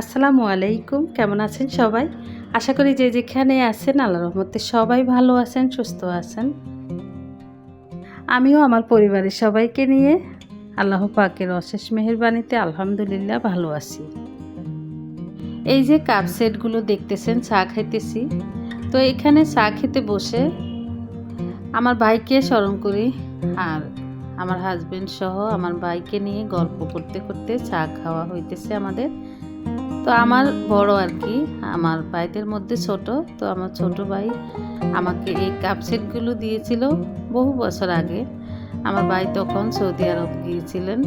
আসসালামু আলাইকুম, কেমন আছেন সবাই? আশা করি যে যেখানে আছেন আল্লাহ রহমতে সবাই ভালো আছেন, সুস্থ আছেন। আমিও আমার পরিবারের সবাইকে নিয়ে আল্লাহ পাকের অশেষ মেহেরবানিতে আলহামদুলিল্লাহ ভালো আছি। এই যে কাপ সেটগুলো দেখতেছেন, চা খাইতেছি। তো এখানে চা খেতে বসে আমার ভাইকে স্মরণ করি আর আমার হাজবেন্ড সহ আমার ভাইকে নিয়ে গল্প করতে করতে চা খাওয়া হইতেছে আমাদের। তো আমার বড় আর কি, আমার ভাইদের মধ্যে ছোট, তো আমার ছোট ভাই আমাকে এই কাপ সেটগুলো দিয়েছিল বহু বছর আগে। আমার ভাই তখন সৌদি আরব গিয়েছিলেন,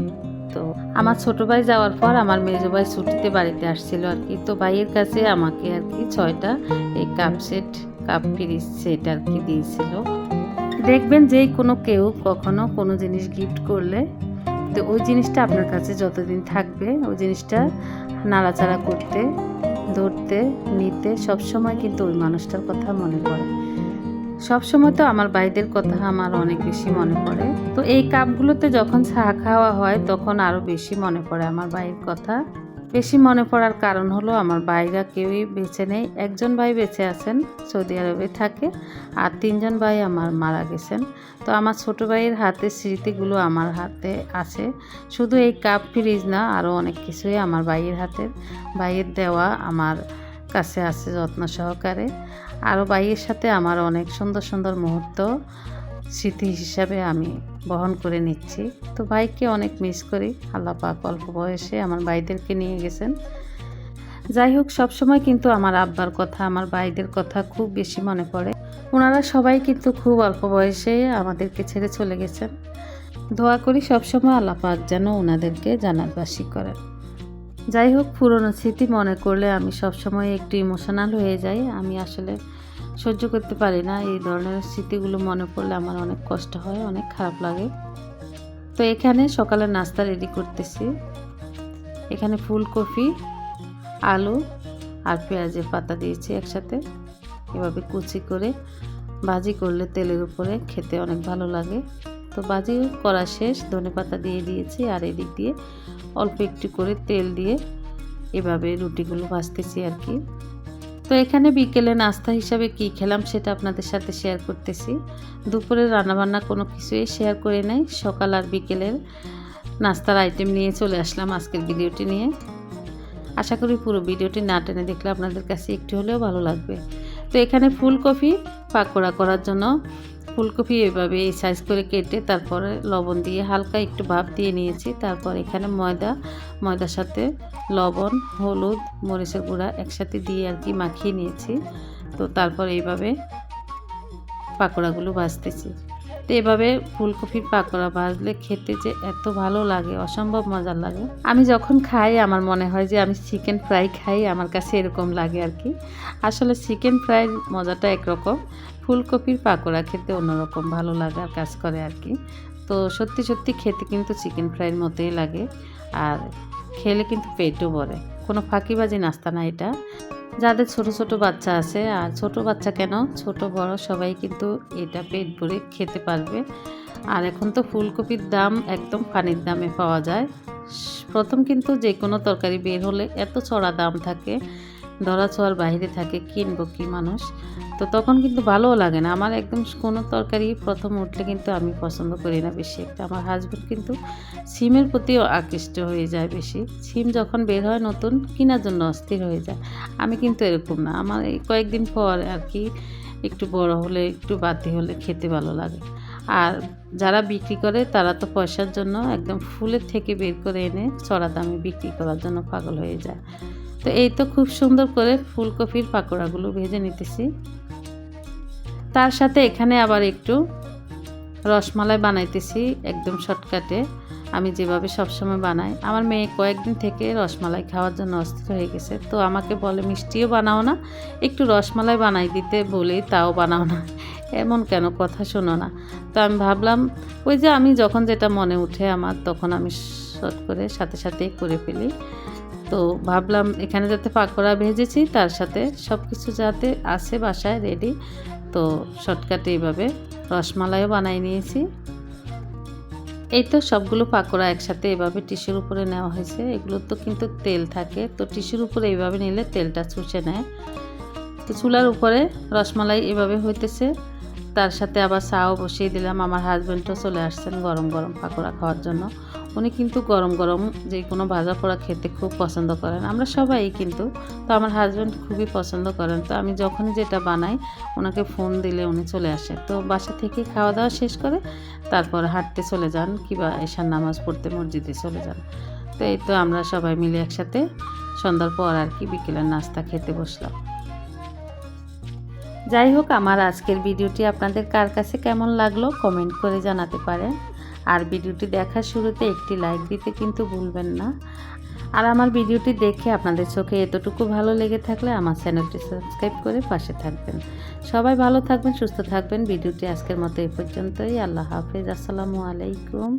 তো আমার ছোট ভাই যাওয়ার পর আমার মেজ ভাই ছুটিতে বাড়িতে আসছিল আর কি। তো ভাইয়ের কাছে আমাকে আর কি ছয়টা এই cup set, cup fridge set আর কি দিয়েছিল। দেখবেন যে কোনো কেউ কখনো কোনো জিনিস গিফট করলে তো ওই জিনিসটা আপনার কাছে যতদিন থাকবে, ওই জিনিসটা নাড়াচাড়া করতে, ধরতে, নিতে সবসময় কিন্তু ওই মানুষটার কথা মনে পড়ে। সবসময় তো আমার ভাইদের কথা আমার অনেক বেশি মনে পড়ে। তো এই কাপগুলোতে যখন চা খাওয়া হয় তখন আরও বেশি মনে পড়ে আমার ভাইয়ের কথা। বেশি মনে পড়ার কারণ হলো আমার ভাইরা কেউই বেঁচে নেই। একজন ভাই বেঁচে আছেন, সৌদি আরবে থাকে, আর তিনজন ভাই আমার মারা গেছেন। তো আমার ছোট ভাইয়ের হাতে স্মৃতিগুলো আমার হাতে আছে। শুধু এই কাপ ফ্রিজ না আরও অনেক কিছুই আমার ভাইয়ের হাতের ভাইয়ের দেওয়া আমার কাছে আছে যত্ন সহকারে। আরও ভাইয়ের সাথে আমার অনেক সুন্দর সুন্দর মুহূর্ত। স্মৃতি হিসাবে আমি বহন করে নিচ্ছি। তো ভাইকে অনেক মিস করি। আল্লাহ পাক অল্প বয়সে আমার ভাইদেরকে নিয়ে গেছেন। যাই হোক, সবসময় কিন্তু আমার আব্বার কথা, আমার ভাইদের কথা খুব বেশি মনে পড়ে। ওনারা সবাই কিন্তু খুব অল্প বয়সে আমাদেরকে ছেড়ে চলে গেছেন। দোয়া করি সবসময় আল্লাহ পাক যেন ওনাদেরকে জানারবাসী করেন। যাই হোক, পুরনো স্মৃতি মনে করলে আমি সবসময় একটু ইমোশনাল হয়ে যাই। আমি আসলে সহ্য করতে পারি না। এই ধরনের স্মৃতিগুলো মনে পড়লে আমার অনেক কষ্ট হয়, অনেক খারাপ লাগে। তো এখানে সকালে নাস্তা রেডি করতেছি। এখানে ফুলকপি, আলু আর পেঁয়াজের পাতা দিয়েছি একসাথে। এভাবে কুচি করে ভাজি করলে তেলের উপরে খেতে অনেক ভালো লাগে। তো ভাজি করা শেষ, ধনে পাতা দিয়ে দিয়েছি আর এদিক দিয়ে অল্প একটু করে তেল দিয়ে এভাবে রুটিগুলো ভাজতেছি আর কি। তো এখানে বিকেলে নাস্তা হিসাবে কি খেলাম সেটা আপনাদের সাথে শেয়ার করতেছি। দুপুরে রান্নাবান্না কোনো কিছুই শেয়ার করে নাই। সকাল আর বিকেলের নাস্তার আইটেম নিয়ে চলে আসলাম আজকের ভিডিওটি নিয়ে। আশা করি পুরো ভিডিওটি না টেনে দেখলে আপনাদের কাছে একটু হলেও ভালো লাগবে। তো এখানে ফুলকপি পাকোড়া করার জন্য ফুলকপি এভাবে এই সাইজ করে কেটে তারপরে লবণ দিয়ে হালকা একটু ভাপ দিয়ে নিয়েছি। তারপর এখানে ময়দা, ময়দার সাথে লবণ, হলুদ, মরিচের গুঁড়া একসাথে দিয়ে আর কি মাখিয়ে নিয়েছি। তো তারপর এইভাবে পাকোড়াগুলো ভাজতেছি। তো এভাবে ফুলকপির পাকোড়া ভাজলে খেতে যে এত ভালো লাগে, অসম্ভব মজার লাগে। আমি যখন খাই, আমার মনে হয় যে আমি চিকেন ফ্রাই খাই, আমার কাছে এরকম লাগে আর কি। আসলে চিকেন ফ্রাইয়ের মজাটা একরকম, ফুলকপির পাকোড়া খেতে অন্যরকম ভালো লাগার কাজ করে আর কি। তো সত্যি সত্যি খেতে কিন্তু চিকেন ফ্রাইয়ের মতোই লাগে, আর খেলে কিন্তু পেটও ভরে। কোনো ফাঁকিবাজি নাস্তা না এটা। যাদের ছোট ছোট বাচ্চা আছে, আর ছোট বাচ্চা কেন? ছোট, বড় সবাই কিন্তু এটা পেট ভরে খেতে পারবে। আর এখন তো ফুলকপির দাম একদম পানির দামে পাওয়া যায়। প্রথম কিন্তু যে কোনো তরকারি বের হলে এত চড়া দাম থাকে। ধরা বাইরে থাকে, কিনবো কি মানুষ? তো তখন কিন্তু ভালোও লাগে না। আমার একদম কোনো তরকারি প্রথম উঠলে কিন্তু আমি পছন্দ করি না বেশি। একটা আমার হাজব্যান্ড কিন্তু সিমের প্রতিও আকৃষ্ট হয়ে যায় বেশি। সিম যখন বের হয় নতুন, কেনার জন্য অস্থির হয়ে যায়। আমি কিন্তু এরকম না। আমার এই কয়েকদিন পর আর কি একটু বড় হলে, একটু বাতি হলে খেতে ভালো লাগে। আর যারা বিক্রি করে, তারা তো পয়সার জন্য একদম ফুলের থেকে বের করে এনে চড়া দামে বিক্রি করার জন্য পাগল হয়ে যায়। তো এই তো খুব সুন্দর করে ফুলকপির পাকোড়াগুলো ভেজে নিতেছি। তার সাথে এখানে আবার একটু রসমালাই বানাইতেছি একদম শর্টকাটে। আমি যেভাবে সবসময় বানাই। আমার মেয়ে কয়েকদিন থেকে রসমালাই খাওয়ার জন্য অস্থির হয়ে গেছে। তো আমাকে বলে, মিষ্টিও বানাও না। একটু রসমালাই বানাই দিতে বলে তাও বানাও না। এমন কেন? কথা শোনো না। তো আমি ভাবলাম, ওই যে আমি যখন যেটা মনে উঠে আমার, তখন আমি শর্ট করে সাথে সাথেই করে ফেলি। তো ভাবলাম এখানে যাতে পাকোড়া ভেজেছি, তার সাথে সব কিছু যাতে আছে বাসায় রেডি তো শর্টকাটে এইভাবে রসমালাইও বানাই নিয়েছি। এই তো সবগুলো পাকোড়া একসাথে এভাবে টিস্যুর উপরে নেওয়া হয়েছে, এগুলো তো কিন্তু তেল থাকে, তো টিস্যুর উপরে এইভাবে নিলে তেলটা চুষে নেয়। তো চুলার উপরে রসমালাই এভাবে হইতেছে, তার সাথে আবার চাও বসিয়ে দিলাম, আমার হাজব্যান্ডও চলে আসছেন গরম গরম পাকোড়া খাওয়ার জন্য। উনি কিন্তু গরম গরম যে কোনো ভাজা পোড়া খেতে খুব পছন্দ করেন। আমরা সবাই কিন্তু, তো আমার হাজব্যান্ড খুবই পছন্দ করেন। তো আমি যখনই যেটা বানাই, ওনাকে ফোন দিলে উনি চলে আসে। তো বাসা থেকে খাওয়া দাওয়া শেষ করে তারপর হাঁটতে চলে যান কিংবা এশার নামাজ পড়তে মসজিদে চলে যান। তো এই তো আমরা সবাই মিলে একসাথে সন্ধ্যার পর আর কি বিকেলের নাস্তা খেতে বসলাম। যাই হোক, আমার আজকের ভিডিওটি আপনাদের কার কাছে কেমন লাগল কমেন্ট করে জানাতে পারেন। আর ভিডিওটি দেখার শুরুতে একটি লাইক দিতে কিন্তু ভুলবেন না। আর আমার ভিডিওটি দেখে আপনাদের চোখে এতটুকু ভালো লেগে থাকলে আমার চ্যানেলটি সাবস্ক্রাইব করে পাশে থাকবেন। সবাই ভালো থাকবেন, সুস্থ থাকবেন। ভিডিওটি আজকের মতো এ পর্যন্তই। আল্লাহ হাফেজ। আসসালামু আলাইকুম।